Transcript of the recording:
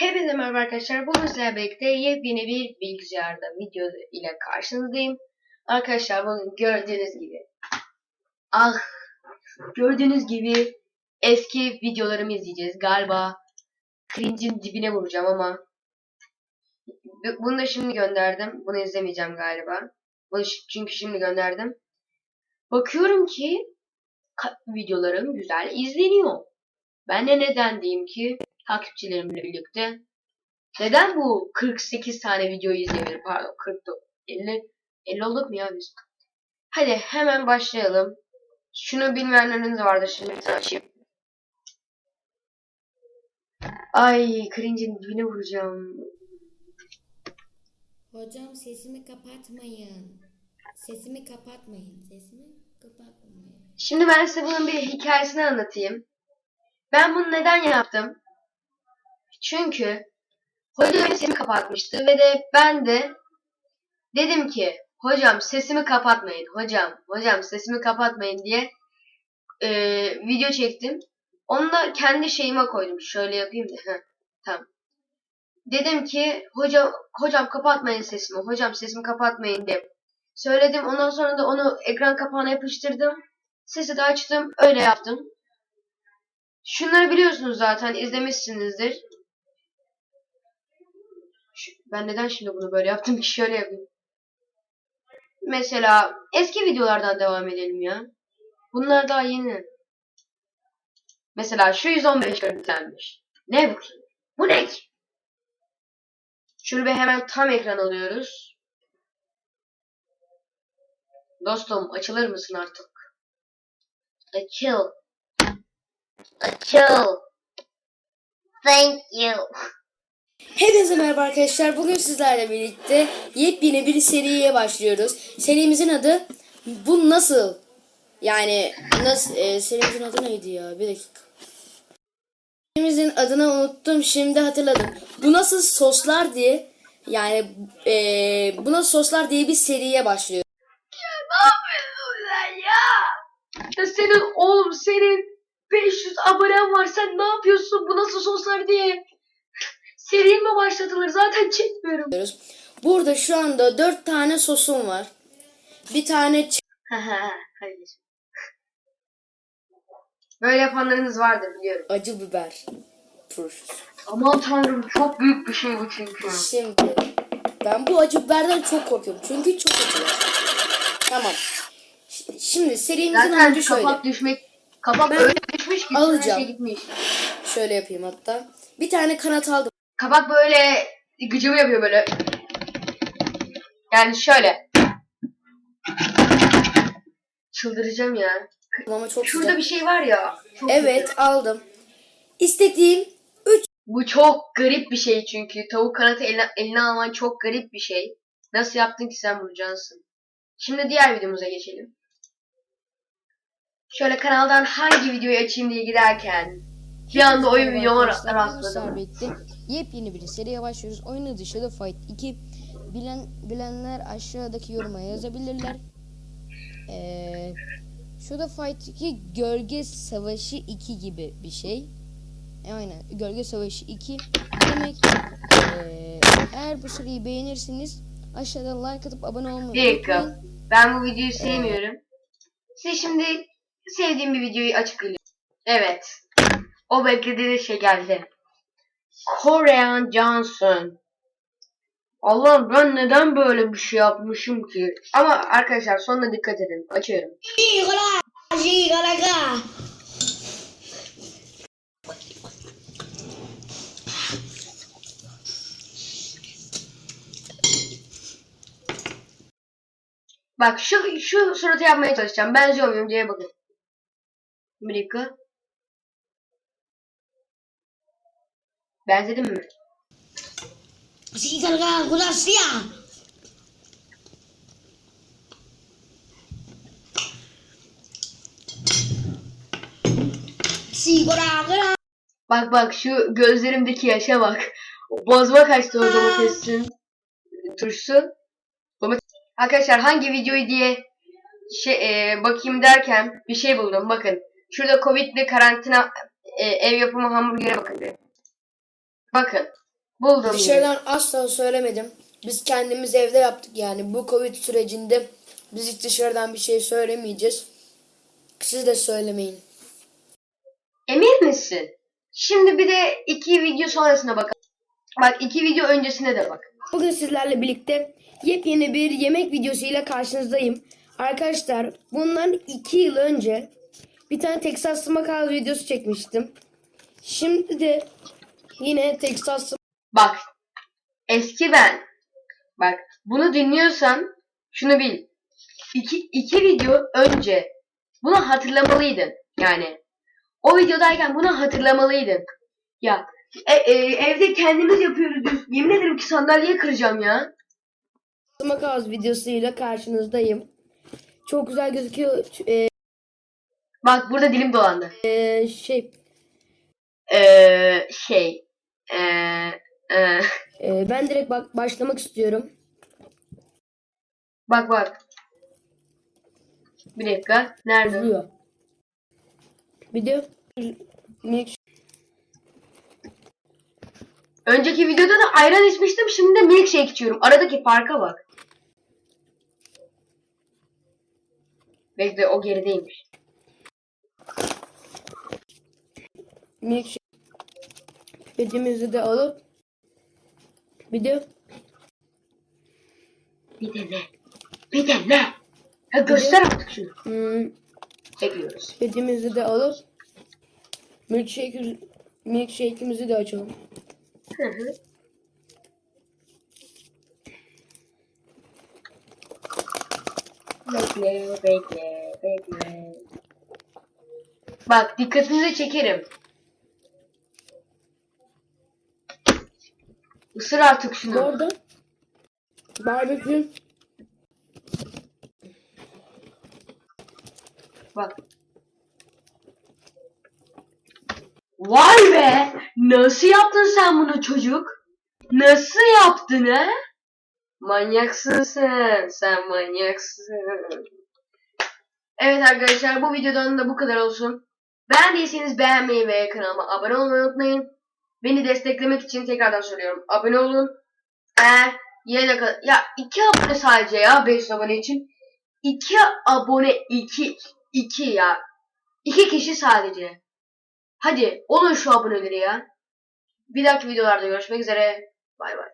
Hepinize merhaba arkadaşlar. Bugün sizlerle birlikte yepyeni bir bilgisayarda video ile karşınızdayım. Arkadaşlar bugün gördüğünüz gibi ah gördüğünüz gibi eski videolarımı izleyeceğiz. Galiba cringe'in dibine vuracağım ama bu- bunu da şimdi gönderdim. Bunu izlemeyeceğim galiba. Bunu çünkü şimdi gönderdim. Bakıyorum ki videolarım güzel izleniyor. Ben de neden diyeyim ki takipçilerimle birlikte neden bu 48 tane videoyu izleyebilir? Pardon 40 50 50 olduk mu ya biz? Hadi hemen başlayalım. Şunu bilmeyenleriniz vardır şimdi bir açayım. Ay cringe'in dibine vuracağım. Hocam sesimi kapatmayın. Sesimi kapatmayın. Sesimi kapatmayın. Şimdi ben size bunun bir hikayesini anlatayım. Ben bunu neden yaptım? Çünkü hoca benim sesimi kapatmıştı ve de ben de dedim ki hocam sesimi kapatmayın. Hocam, hocam sesimi kapatmayın diye eee, video çektim. Onu da kendi şeyime koydum. Şöyle yapayım da. Heh, tamam. Dedim ki hocam hocam kapatmayın sesimi. Hocam sesimi kapatmayın diye. Söyledim. Ondan sonra da onu ekran kapağına yapıştırdım. Sesi de açtım. Öyle yaptım. Şunları biliyorsunuz zaten. izlemişsinizdir. Ben neden şimdi bunu böyle yaptım ki? Şöyle yapayım. Mesela eski videolardan devam edelim ya. Bunlar daha yeni. Mesela şu 115 görüntülenmiş. Ne bu? Bu ne? Şunu bir hemen tam ekran alıyoruz. Dostum açılır mısın artık? Açıl. Açıl. Thank you. Hepinize merhaba arkadaşlar. Bugün sizlerle birlikte yepyeni bir seriye başlıyoruz. Serimizin adı Bu Nasıl? Yani nasıl e, serimizin adı neydi ya? Bir dakika. Serimizin adını unuttum. Şimdi hatırladım. Bu Nasıl Soslar diye yani e, Bu Nasıl Soslar diye bir seriye başlıyor. Ne yapıyorsun sen ya? Ya senin oğlum senin 500 abonen var. Sen ne yapıyorsun? Bu nasıl soslar diye? Seri mi başlatılır? Zaten çekmiyorum. Burada şu anda 4 tane sosum var. Bir tane geç. Böyle yapanlarınız vardır biliyorum. acı biber turşusu. Aman tanrım çok büyük bir şey bu çünkü. Şimdi ben bu acı biberden çok korkuyorum. Çünkü çok acı. Tamam. Ş- Şimdi serimizin Zaten amacı şöyle. kapak düşmek kapak Ben öyle düşmüş ki alacağım. Şey gitmiş. Şöyle yapayım hatta. Bir tane kanat aldım. Kapak böyle gıcımı yapıyor böyle. Yani şöyle. Çıldıracağım ya. Ama çok Şurada sıcak. bir şey var ya. çok Evet kötü. aldım. İstediğim Bu çok garip bir şey çünkü. Tavuk kanatı eline, eline alman çok garip bir şey. Nasıl yaptın ki sen bunu Cansın? Şimdi diğer videomuza geçelim. Şöyle kanaldan hangi videoyu açayım diye giderken bir anda oyun videoma rastladım. Yepyeni bir seriye başlıyoruz. Oyun adı Shadow Fight 2. Bilen, bilenler aşağıdaki yoruma yazabilirler. Ee, Shadow Fight 2 Gölge Savaşı 2 gibi bir şey. E, aynen Gölge Savaşı 2 demek. Ee, eğer bu seriyi beğenirseniz aşağıdan like atıp abone olmayı Bir dakika. unutmayın. Ben bu videoyu sevmiyorum. Size şimdi sevdiğim bir videoyu açıklayayım. Evet. O beklediğiniz şey geldi. Korean Johnson. Allah'ım ben neden böyle bir şey yapmışım ki? Ama arkadaşlar sonuna dikkat edin. Açıyorum. Bak şu şu suratı yapmaya çalışacağım. Benziyor muyum diye bakın. Dakika. Benzedim mi? Siya! Sigura ka na! Bak bak şu gözlerimdeki yaşa bak. Bozma kaçtı o domatesin turşusu. Domates. Arkadaşlar hangi videoyu diye şey e, bakayım derken bir şey buldum. Bakın. Şurada Covid'li karantina e, ev yapımı hamburgere bakın. bir. Bakın. Buldum. Dışarıdan asla söylemedim. Biz kendimiz evde yaptık yani. Bu Covid sürecinde biz hiç dışarıdan bir şey söylemeyeceğiz. Siz de söylemeyin. Emin misin? Şimdi bir de iki video sonrasına bakalım. Bak iki video öncesine de bak. Bugün sizlerle birlikte yepyeni bir yemek videosu ile karşınızdayım. Arkadaşlar bundan iki yıl önce bir tane Texas Smokehouse videosu çekmiştim. Şimdi de yine Texas Bak. Eski ben. Bak. Bunu dinliyorsan şunu bil. İki, iki video önce bunu hatırlamalıydın. Yani o videodayken bunu hatırlamalıydın. Ya e- e, evde kendimiz yapıyoruz diyorsun. Yemin ederim ki sandalyeyi kıracağım ya. Smokehouse videosuyla karşınızdayım. Çok güzel gözüküyor. Ee, Bak burada dilim dolandı. e, şey Ee, şey. Ee, ee, e, ben direkt bak başlamak istiyorum. bak bak. Bir dakika. Nerede? Izlıyor. Video Önceki videoda da ayran içmiştim. Şimdi de milkshake içiyorum. Aradaki farka bak. Bekle o gerideymiş. Milkshake pipetimizi de alıp video Bir de ne? Bir de ne? Ha göster artık şunu. hmm, Bekliyoruz. pipetimizi de alıp milkshake milkshake'imizi de açalım. Hı hı. Bekle, bekle, bekle. Bak dikkatinizi çekerim. Isır artık Bu şunu. arada barbekü Bak. Vay be! Nasıl yaptın sen bunu çocuk? Nasıl yaptın he? Manyaksın sen. Sen manyaksın. Evet arkadaşlar bu videodan da bu kadar olsun. Beğendiyseniz beğenmeyi ve kanalıma abone olmayı unutmayın. Beni desteklemek için tekrardan söylüyorum. Abone olun. Eğer yine kadar... Ya iki abone sadece ya 5 abone için. 2 abone 2 2 ya. 2 kişi sadece. Hadi olun şu aboneleri ya. Bir dahaki videolarda görüşmek üzere. Bay bay.